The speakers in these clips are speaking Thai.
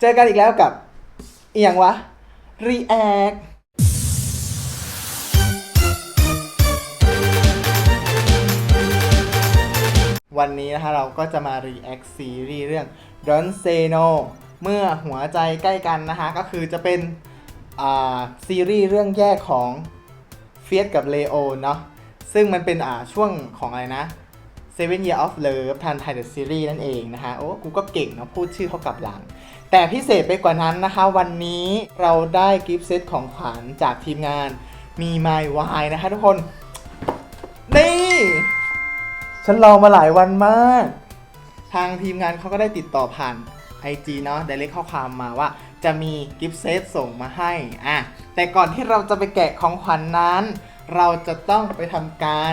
เจอกันอีกแล้วกับเอียงวะ React วันนี้นะคะเราก็จะมา React ซีรีส์เรื่อง Don't Say No เมื่อหัวใจใกล้กันนะคะก็คือจะเป็นอ่าซีรีส์เรื่องแยกของเฟียสกับเลโอเนาะซึ่งมันเป็นอ่าช่วงของอะไรนะ Seven Year of Love ทันไทยเดอะซีรีส์นั่นเองนะคะโอ้กูก็เก่งเนาะพูดชื่อเขากลับหลัง แต่พิเศษไปกว่านั้นนะคะ วันนี้เราได้กิฟต์เซตของขวัญจากทีมงานมี My Y นะคะทุกคน นี่ ฉันรอมาหลายวันมาก ทางทีมงานเขาก็ได้ติดต่อผ่าน IG เนาะ direct ข้อความมาว่าจะมีกิฟต์เซตส่งมาให้ อะ แต่ก่อนที่เราจะไปแกะของขวัญนนั้น เราจะต้องไปทำการ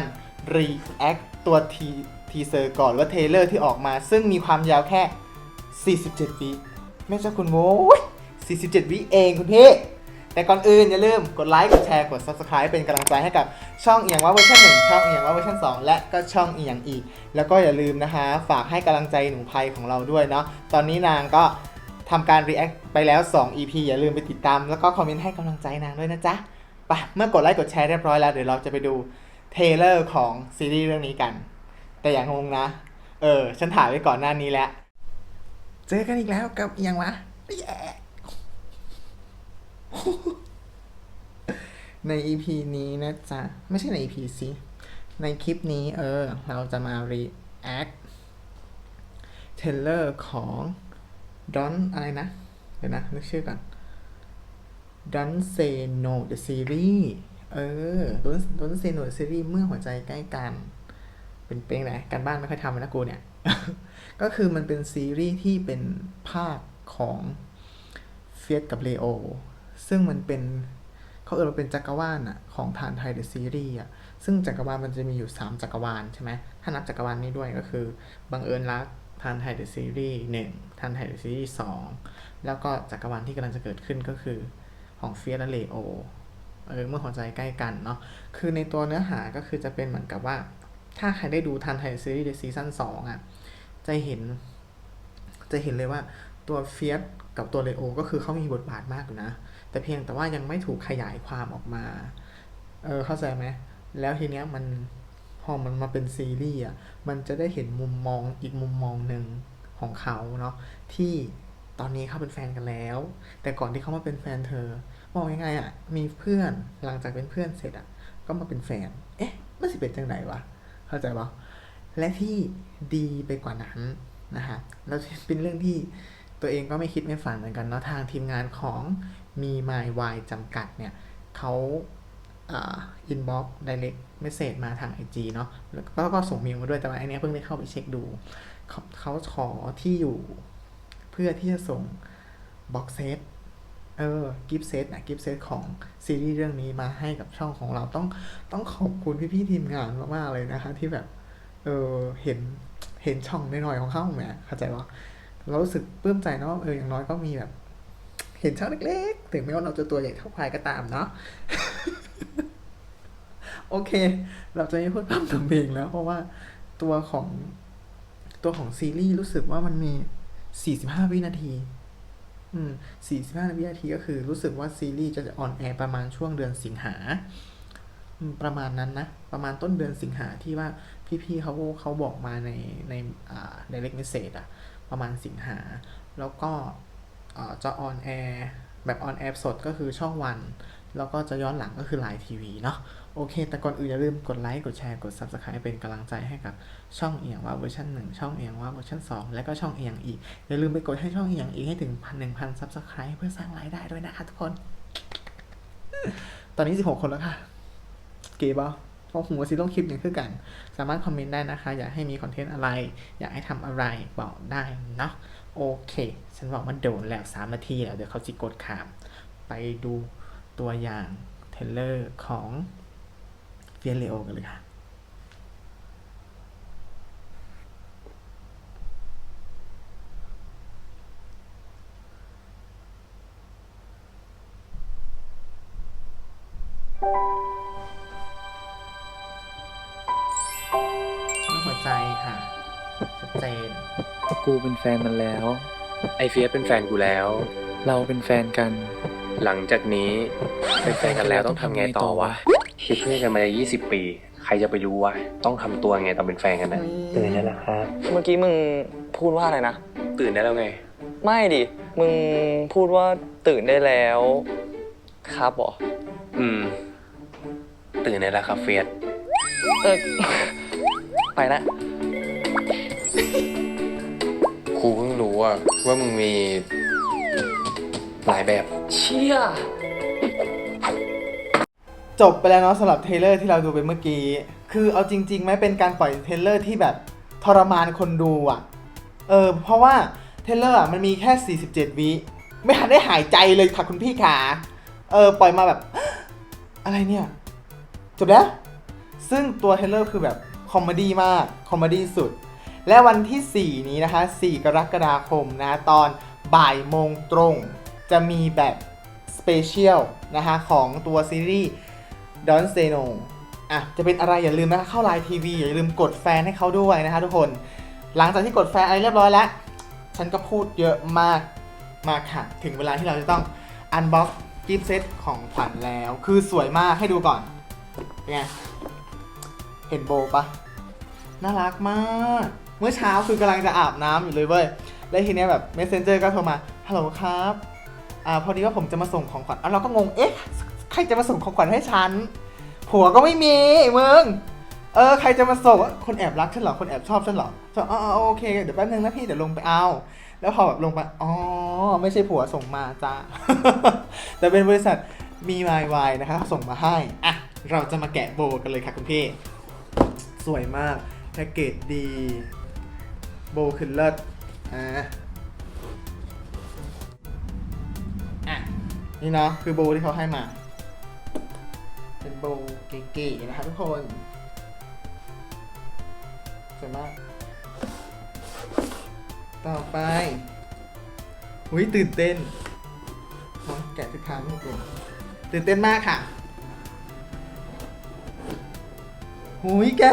react ตัวทีทีเซอร์ก่อนว่าเทเลอร์ที่ออกมา ซึ่งมีความยาวแค่ 47 วิแม่เจ้าคุณโว้ย47 วิเองคุณพี่ แต่ก่อนอื่นอย่าลืมกดไลค์ กดแชร์ กด Subscribe เป็นกำลังใจให้กับช่องเอียงว่าเวอร์ชัน1ช่องเอียงว่าเวอร์ชัน2 และก็ช่องเอียงอีก แล้วก็อย่าลืมนะคะ ฝากให้กำลังใจหนูภัยของเราด้วยเนาะ ตอนนี้นางก็ทำการ react ไปแล้ว 2 EP อย่าลืมไปติดตาม แล้วก็คอมเมนต์ให้กำลังใจนางด้วยนะจ๊ะไปเมื่อกดไลค์ กดแชร์เรียบร้อยแล้ว เดี๋ยวเราจะไปดู เทเลอร์ของซีรีส์เรื่องนี้กัน แต่อย่างงงนะ เออ ฉันถ่ายไว้ก่อนหน้านี้แล้ว เจอกันอีกแล้วกับเอียงวะแย่ใน EP นี้นะจ๊ะ ไม่ใช่ใน EP สิในคลิปนี้เออ เราจะมา react trailer ของ Don't อะไรนะ เดี๋ยวนะนึกชื่อก่อน Don't Say No the series เออ Don't Don't Say No the series เมื่อหัวใจใกล้กัน เป็นเพลงไหนการบ้านไม่ค่อยทำนะกูเนี่ย ก็คือมันเป็นซีรีส์ที่เป็นภาคของเฟียสกับเลโอ ซึ่งมันเป็นเขาเอ่ยว่าเป็นจักรวาลอะของทานไทยเดอะซีรีส์อะซึ่งจักรวาลมันจะมีอยู่ 3 จักรวาลใช่ไหมถ้านับจักรวาลนี้ด้วยก็คือ บังเอิญรักทานไทยเดอะซีรีส์หนึ่งทานไทยเดอะซีรีส์สองแล้วก็จักรวาลที่กำลังจะเกิดขึ้นก็คือของเฟียสและเลโอ เออเมื่อหัวใจใกล้กันเนาะคือในตัวเนื้อหาก็คือจะเป็นเหมือนกับว่า ถ้าใครได้ดูทานไทยซีรีส์ซีซั่นสองอะจะเห็น จะเห็นเลยว่าตัวเฟียสกับตัวเลโอก็คือเขามีบทบาทมากอยู่นะ แต่เพียงแต่ว่ายังไม่ถูกขยายความออกมา เออเข้าใจไหมแล้วทีเนี้ยมันพอมันมาเป็นซีรีส์อะมันจะได้เห็นมุมมองอีกมุมมองหนึ่งของเขาเนาะที่ ตอนนี้เขาเป็นแฟนกันแล้ว แต่ก่อนที่เขามาเป็นแฟนเธอบอกยังไงอะ มีเพื่อนหลังจากเป็นเพื่อนเสร็จอะ ก็มาเป็นแฟน เอ๊ะมันสิเป็นจังไหนวะ เข้าใจปะและที่ดีไปกว่านั้นนะฮะแล้วเป็นเรื่องที่ตัวเองก็ไม่คิดไม่ฝันเหมือนกันเนาะทางทีมงานของมี My Y จำกัดเนี่ยเขาอินบ็อกซ์ไดเรกเมสเซจมาทาง IG เนาะแล้วก็ส่งเมลมาด้วยแต่ว่าอันเนี้ยเพิ่งได้เข้าไปเช็คดูเขาเขาขอที่อยู่ เพื่อที่จะส่งบ็อกเซตเออกิฟเซตนะกิฟเซตของซีรีส์เรื่องนี้มาให้กับช่องของเราต้องต้องขอบคุณพี่ๆทีมงานมากๆเลยนะคะ ที่แบบเออเห็นเห็นช่องน้อยๆของเขาแหมเข้าใจว่าเรารู้สึกปลื้มใจเนาะเอออย่างน้อยก็มีแบบ เห็นช่องเล็ก ๆ ถึงแม้ว่าเราจะตัวใหญ่เท่าควายก็ตามเนาะโอเค เราจะไม่พูดพร่ำทำเพลงแล้ว เพราะว่าตัวของตัวของซีรีส์รู้สึกว่ามันมี 45 วินาที อืม 45 วินาทีก็คือรู้สึกว่าซีรีส์จะออนแอร์ประมาณช่วงเดือนสิงหาอืมประมาณนั้นนะ ประมาณต้นเดือนสิงหาที่ว่าพี่ๆเขาเขาบอกมาในในอ่า direct message อะประมาณสิงหา แล้วก็จะออนแอร์แบบออนแอร์สดก็คือช่องวัน แล้วก็จะย้อนหลังก็คือไลน์ทีวีเนาะ โอเค แต่ก่อนอื่นอย่าลืมกดไลค์ กดแชร์ กด Subscribe เป็นกำลังใจให้กับช่องเอียงว่าเวอร์ชัน1 ช่องเอียงว่าเวอร์ชัน2 และก็ช่องเอียงอีก อย่าลืมไปกดให้ช่องเอียงอีกให้ถึงพันหนึ่งพันซับสไครต์เพื่อสร้างรายได้ด้วยนะคะทุกคน ตอนนี้ 16 คนแล้วค่ะ เก๋บ่พราะผมว่าซีต้องคลิปอย่างคือกัน สามารถคอมเมนต์ได้นะคะ อยากให้มีคอนเทนต์อะไร อยากให้ทำอะไรบอกได้เนาะโอเค ฉันบอกมันโดนแล้วสามนาทีแล้ว เดี๋ยวเขาจิกดขาม ไปดูตัวอย่างเทเลอร์ของ เฟียเลโอกันเลยค่ะหัวใจค่ะชัดเจน กูเป็นแฟนมันแล้ว ไอเฟียสเป็นแฟนกูแล้ว เราเป็นแฟนกัน หลังจากนี้เป็นแฟนกันแล้วต้องทำไงต่อวะ เป็นเพื่อนกันมา20ปี ใครจะไปรู้วะต้องทำตัวไงตอนเป็นแฟนกันนะตื่นได้แล้วครับ เมื่อกี้มึงพูดว่าอะไรนะ ตื่นได้แล้วไง ไม่ดิ มึงพูดว่าตื่นได้แล้ว ครับเหรออืม ตื่นได้แล้วครับเฟียสเออ ไปละครูเพิ่งรู้ว่าว่ามึงมีหลายแบบ เชี่ย จบไปแล้วเนาะสำหรับเทเลอร์ที่เราดูไปเมื่อกี้ คือเอาจริงๆไหมเป็นการปล่อยเทเลอร์ที่แบบทรมานคนดูอะ เออ เพราะว่าเทเลอร์อะมันมีแค่ 47 วิไม่ทันได้หายใจเลยค่ะคุณพี่ขา เออ ปล่อยมาแบบ อะไรเนี่ย จบแล้ว ซึ่งตัวเทเลอร์คือแบบคอมเมดี้มาก คอมเมดี้สุด และวันที่ 4 นี้นะคะ 4 กรกฎาคมนะ ตอนบ่ายโมงตรง จะมีแบบสเปเชียลนะคะของตัวซีรีส์ Don't Say No อะจะเป็นอะไรอย่าลืมนะคะเข้าไลน์ทีวีอย่าลืมกดแฟนให้เขาด้วยนะคะทุกคน หลังจากที่กดแฟนอะไรเรียบร้อยแล้ว ฉันก็พูดเยอะมากมากค่ะ ถึงเวลาที่เราจะต้องอันบ็อกกิฟต์เซตของขวัญแล้ว คือสวยมากให้ดูก่อนเป็นไงเห็นโบปะน่ารักมาก เมื่อเช้าคือกำลังจะอาบน้ำอยู่เลยเว้ยแล้วทีเนี้ยแบบ messenger ก็โทรมาฮัลโหลครับอ่าพอดีว่าผมจะมาส่งของขวัญอะเราก็งงเอ๊ะ ใครจะมาส่งของขวัญให้ฉัน ผัวก็ไม่มีมึง เออ ใครจะมาส่งคนแอบรักฉันเหรอ คนแอบชอบฉันเหรอจะอ๋ออ๋อโอเค เดี๋ยวแป๊บนึงนะพี่ เดี๋ยวลงไปเอา แล้วพอแบบลงไป อ๋อ ไม่ใช่ผัวส่งมาจ้า แต่เป็นบริษัทมีวายวายนะคะส่งมาให้ อะ เราจะมาแกะโบกันเลยค่ะคุณพี่ สวยมาก แพ็กเกจดี โบคือเลิศ อ่าอะนี่เนาะคือโบที่เขาให้มา เป็นโบเก๋ๆนะครับทุกคนสวยมาก ต่อไปหุยตื่นเต้นเนาะแกะทุกครั้งทุกคนตื่นเต้นมากค่ะหุยแก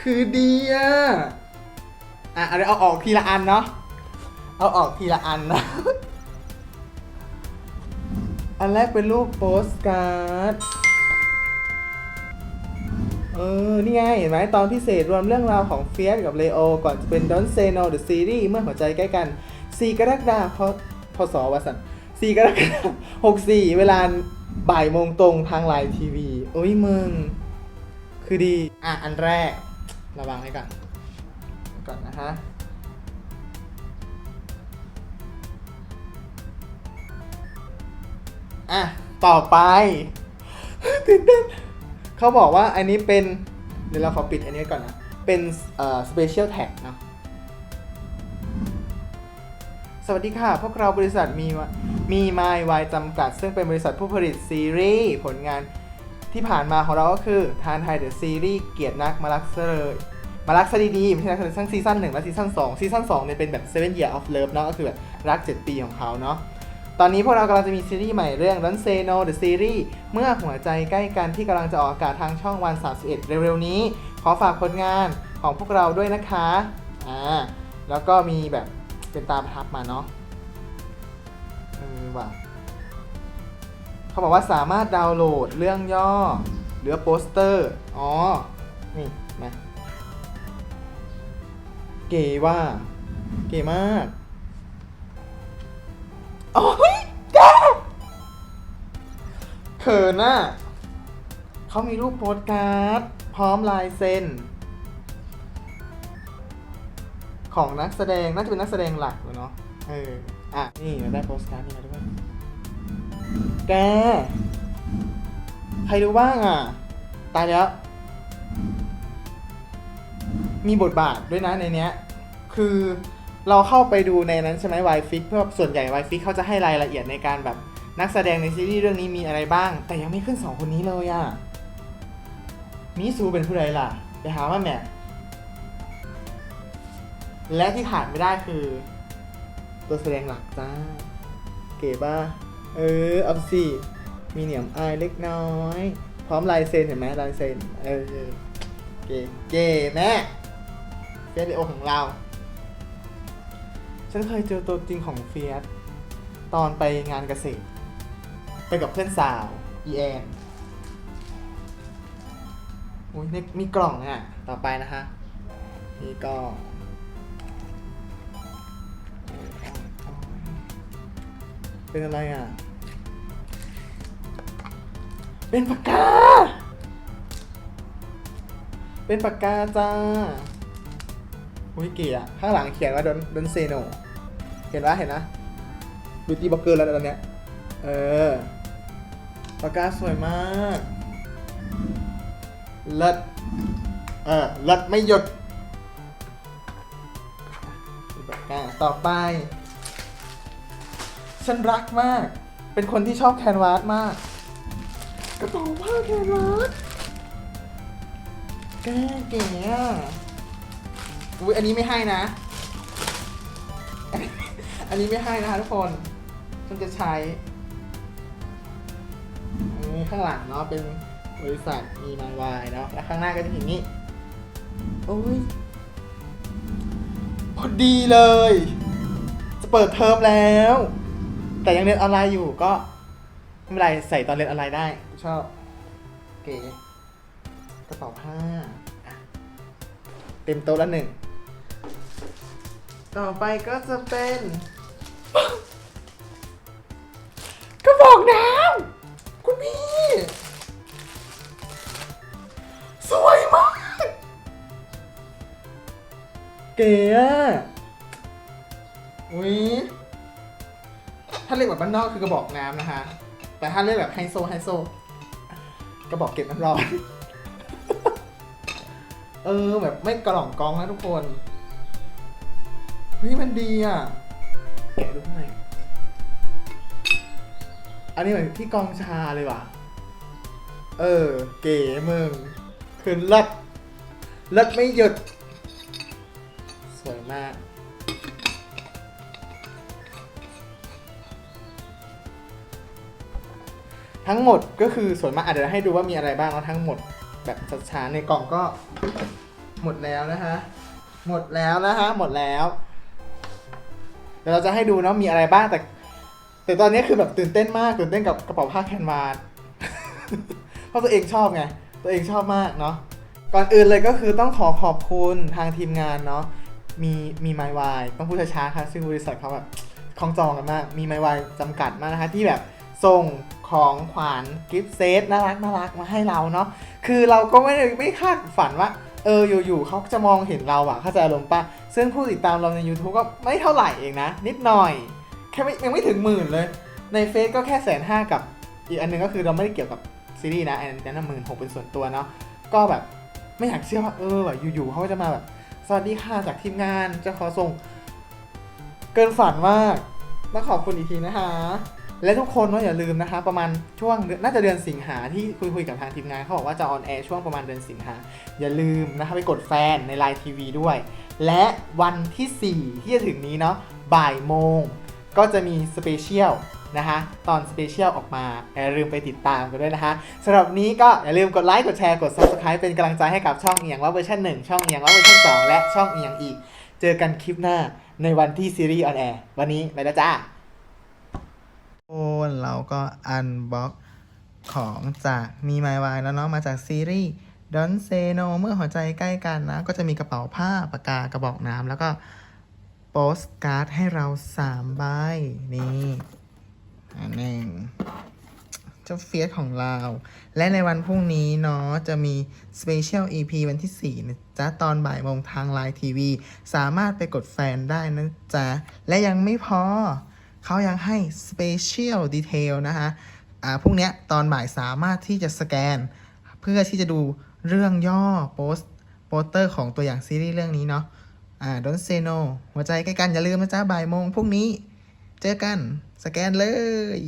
คือดีอะ อะเอาเอาออกทีละอันเนาะ เอาออกทีละอันนะ อันแรกเป็นรูปโปสการ์ด เออ นี่ไง เห็นไหมตอนพิเศษรวมเรื่องราวของเฟียสกับเลโอ ก่อนจะเป็น Don't Say No the Series เมื่อหัวใจใกล้กัน 4 กรกฎาคมพศวสัน4กรกฎาคม64 เวลาบ่ายโมงตรงทางไลน์ทีวีโอ้ยมึง คือดี อะ อันแรก ระวังให้ก่อนก่อนนะฮะ อะ ต่อไปตื่นเต้นเขาบอกว่าอันนี้เป็นเดี๋ยวเราขอปิดอันนี้ก่อนนะ เป็นเอ่อ special tag เนาะสวัสดีค่ะ พวกเราบริษัทมีมีไมวายจำกัด ซึ่งเป็นบริษัทผู้ผลิตซีรีส์ผลงานที่ผ่านมาของเราก็คือทานไทยเดอะซีรีส์เกียรตินักมารักเสลยมารักซะดีๆไม่ใช่นักทั้งซีซั่นหนึ่งและซีซั่นสองซีซั่นสองเนี่ยเป็นแบบ seven year of love เนาะก็คือแบบรัก 7 ปีของเขาเนาะ ตอนนี้พวกเรากำลังจะมีซีรีส์ใหม่เรื่อง Don't Say No The Series เมื่อหัวใจใกล้กันที่กำลังจะออกอากาศทางช่องวัน 31 เร็วๆนี้ ขอฝากผลงานของพวกเราด้วยนะคะอ่าแล้วก็มีแบบเป็นตามประทับมาเนาะเออว่ะเขาบอกว่าสามารถดาวน์โหลดเรื่องย่อ หรือโปสเตอร์ อ๋อ นี่มาเก๋ว่า เก๋มาก โอ้ยแกเขินน่ะเขามีรูปโปสการ์ด พร้อมลายเซ็น ของนักแสดงน่าจะเป็นนักแสดงหลักเลยเนาะเอออะ นี่เราได้โปสการ์ดนี่มาด้วยแก ใครรู้บ้างอะ ตายแล้ว มีบทบาทด้วยนะในเนี้ย คือ เราเข้าไปดูในนั้นใช่ไหมวายฟิกเพื่อส่วนใหญ่วายฟิกเขาจะให้รายละเอียดในการแบบนักแสดงในซีรีส์เรื่องนี้มีอะไรบ้าง แต่ยังไม่ขึ้นสองคนนี้เลยอะมิซูเป็นผู้ใดล่ะ ไปหามาแม่และที่ขาดไม่ได้คือ ตัวแสดงหลักจ้า เก๋ป่ะเออเอาสิมีเหนียมอายเล็กน้อย พร้อมลายเซ็นเห็นไหมลายเซ็นเออเก๋เก๋แม่เฟียสเลโอของเรา ฉันเคยเจอตัวจริงของเฟียสตอนไปงานเกษตร ไปกับเพื่อนสาวอีแอนอุ้ยนี่มีกล่องอะ ต่อไปนะคะ นี่ก็เป็นอะไรอะ เป็นปากกา เป็นปากกาจ้า อุ้ยเก๋อะข้างหลังเขียนว่าดนดนเซโนเห็นปะเห็นนะบิวตี้บล็อกเกอร์แล้วตอนเนี้ย เออปากกาสวยมากเลิศเออเลิศไม่หยุดปากกาต่อไป ฉันรักมาก เป็นคนที่ชอบแคนวาสมากกระเป๋าผ้าแคนวาสแกเก๋ อุ้ยอันนี้ไม่ให้นะ อันนี้ไม่ให้นะคะทุกคนฉันจะใช้อันนี้ข้างหลังเนาะเป็นบริษัทมีมาวายเนาะแล้วข้างหน้าก็จะอย่างนี้โอ้ยพอดีเลย จะเปิดเทอมแล้ว แต่ยังเรียนออนไลน์อยู่ก็ไม่เป็นไรใส่ตอนเรียนออนไลน์ได้ ชอบเก๋กระเป๋าผ้า เต็มโต๊ะละหนึ่ง ต่อไปก็จะเป็นกระบอกน้ำคุณพี่ สวยมาก เก๋อะอุ้ยถ้าเรียกแบบบ้านนอกคือกระบอกน้ำนะคะ แต่ถ้าเรียกแบบไฮโซไฮโซ กระบอกเก็บน้ำร้อน เออแบบไม่กระหล่องกองนะทุกคน เฮ้ยมันดีอะ แกะดูข้างในอันนี้เหมือนที่กองชาเลยว่ะ เออ เก๋มึงคือเลิศเลิศไม่หยุด สวยมาก ทั้งหมดก็คือส่วนมากอาจจะเดี๋ยวให้ดูว่ามีอะไรบ้างแล้วทั้งหมดแบบช้าๆในกล่องก็หมดแล้วนะคะหมดแล้วนะคะหมดแล้ว เดี๋ยวเราจะให้ดูเนาะมีอะไรบ้างแต่ แต่ตอนนี้คือแบบตื่นเต้นมากตื่นเต้นกับกระเป๋าผ้าแคนวาสเพราะตัวเองชอบไงตัวเองชอบมากเนาะก่อนอื่นเลยก็คือต้องขอขอบคุณทางทีมงานเนาะมีมีไมวายต้องพูดช้าๆค่ะซึ่งบริษัทเขาแบบคล้องจองกันมาก มีไมวายจำกัดมากนะคะที่แบบส่งของขวัญกิฟต์เซตน่ารักน่ารักมาให้เราเนาะคือเราก็ไม่ได้ไม่คาดฝันว่า เอออยู่ๆเขาจะมองเห็นเราอะเข้าใจอารมณ์ปะซึ่งผู้ติดตามเราใน YouTube ก็ไม่เท่าไหร่เองนะ นิดหน่อย แค่ไม่ยังไม่ถึงหมื่นเลย ในเฟซก็แค่แสนห้ากับอีกอันหนึงก็คือเราไม่ได้เกี่ยวกับซีรีส์นะอันนั้นหมื่นหกเป็นส่วนตัวเนาะก็แบบไม่อยากเชื่อว่าเออแบบอยู่ๆเขาจะมาแบบสวัสดีค่ะจากทีมงานจะขอส่ง เกินฝันมากต้องขอบคุณอีกทีนะคะ และทุกคนว่าอย่าลืมนะคะ ประมาณช่วงนน่าจะเดือนสิงหาที่คุยคุยกับทางทีมงานเขาบอกว่าจะออนแอร์ช่วงประมาณเดือนสิงหาอย่าลืมนะคะไปกดแฟนในไลน์ทีวีด้วย และวันที่ 4 ที่จะถึงนี้เนาะบ่ายโมง ก็จะมีสเปเชียลนะคะตอนสเปเชียลออกมาอย่าลืมไปติดตามกันด้วยนะคะสำหรับนี้ก็อย่าลืมกดไลค์กดแชร์กด subscribe เป็นกำลังใจให้กับช่องเอียงว่าเวอร์ชัน1 ช่องเอียงว่าเวอร์ชัน2 และช่องเอียงอีก เจอกันคลิปหน้าในวันที่ซีรีส์ออนแอร์วันนี้ไปแล้วจ้า โอ้เราก็อันบ็อกของจากมีไมวายแล้วเนาะมาจากซีรีส์ดอนเซโนเมื่อหัวใจใกล้กันนะ ก็จะมีกระเป๋าผ้าปากกากระบอกน้ำแล้วก็โปสการ์ดให้เราสามใบ นี่อันหนึ่งเจ้าเฟียสของเรา และในวันพรุ่งนี้เนาะจะมีสเปเชียล EP วันที่ 4 นะจ๊ะ ตอนบ่ายโมงทางไลน์ทีวี สามารถไปกดแฟนได้นะจ๊ะ และยังไม่พอ เขายังให้สเปเชียลดีเทลนะคะอ่าพรุ่งเนี้ยตอนบ่ายสามารถที่จะสแกน เพื่อที่จะดูเรื่องย่อโปสโปสเตอร์ของตัวอย่างซีรีส์เรื่องนี้เนาะอ่า Don't say no หัวใจใกล้กันอย่าลืมนะจ๊ะบ่ายโมงพรุ่งนี้ เจอกันสแกนเลย